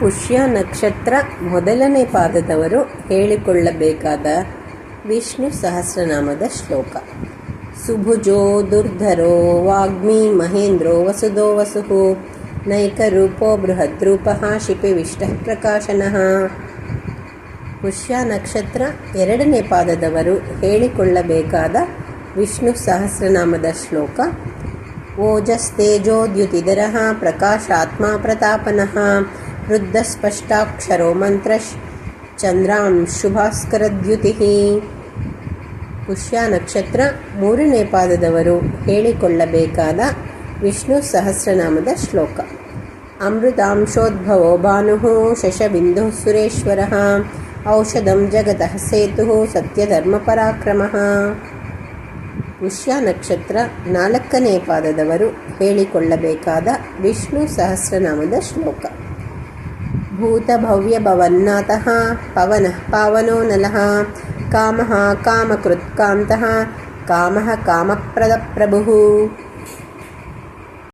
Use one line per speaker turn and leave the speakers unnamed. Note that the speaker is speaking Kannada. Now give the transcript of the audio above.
ಪುಷ್ಯ ನಕ್ಷತ್ರ ಮೊದಲನೇ ಪಾದದವರು ಹೇಳಿಕೊಳ್ಳಬೇಕಾದ ವಿಷ್ಣು ಸಹಸ್ರನಾಮದ ಶ್ಲೋಕ. ಸುಭುಜೋ ದುರ್ಧರೋ ವಾಗ್ಮಿ ಮಹೇಂದ್ರೋ ವಸುದೋ ವಸುಹು ನೈಕರೂಪೋ ಶಿಪಿ ಶಿಪಿವಿಷ್ಟ ಪ್ರಕಾಶನಃ. ಪುಷ್ಯ ನಕ್ಷತ್ರ ಎರಡನೇ ಪಾದದವರು ಹೇಳಿಕೊಳ್ಳಬೇಕಾದ ವಿಷ್ಣು ಸಹಸ್ರನಾಮದ ಶ್ಲೋಕ. ಓಜಸ್ತೇಜೋದ್ಯುತಿಧರಃ ಪ್ರಕಾಶಾತ್ಮ ಪ್ರತಾಪನಃ. ವೃದ್ಧಸ್ಪಷ್ಟಾಕ್ಷರೋ ಮಂತ್ರಶ್ ಚಂದ್ರಾಂ ಶುಭಾಸ್ಕರದ್ಯುತಿ. ಪುಷ್ಯ ನಕ್ಷತ್ರ ಮೂರನೇ ಪಾದದವರು ಹೇಳಿಕೊಳ್ಳಬೇಕಾದ ವಿಷ್ಣು ಸಹಸ್ರನಾಮದ ಶ್ಲೋಕ. ಅಮೃತಾಂಶೋದ್ಭವೋ ಭಾನು ಶಶಬಿಂದು ಸುರೇಶ್ವರ ಔಷಧಂ ಜಗತಃ ಸೇತು ಸತ್ಯಧರ್ಮಪರಾಕ್ರಮಃ ಪುಷ್ಯ ನಕ್ಷತ್ರ ನಾಲ್ಕನೇ ಪಾದದವರು ಹೇಳಿಕೊಳ್ಳಬೇಕಾದ ವಿಷ್ಣು ಸಹಸ್ರನಾಮದ ಶ್ಲೋಕ. भूतभव्यभवन्नाथः पवनः पावनो नलः कामः कामकृत्कान्तः कामः कामप्रदप्रभुः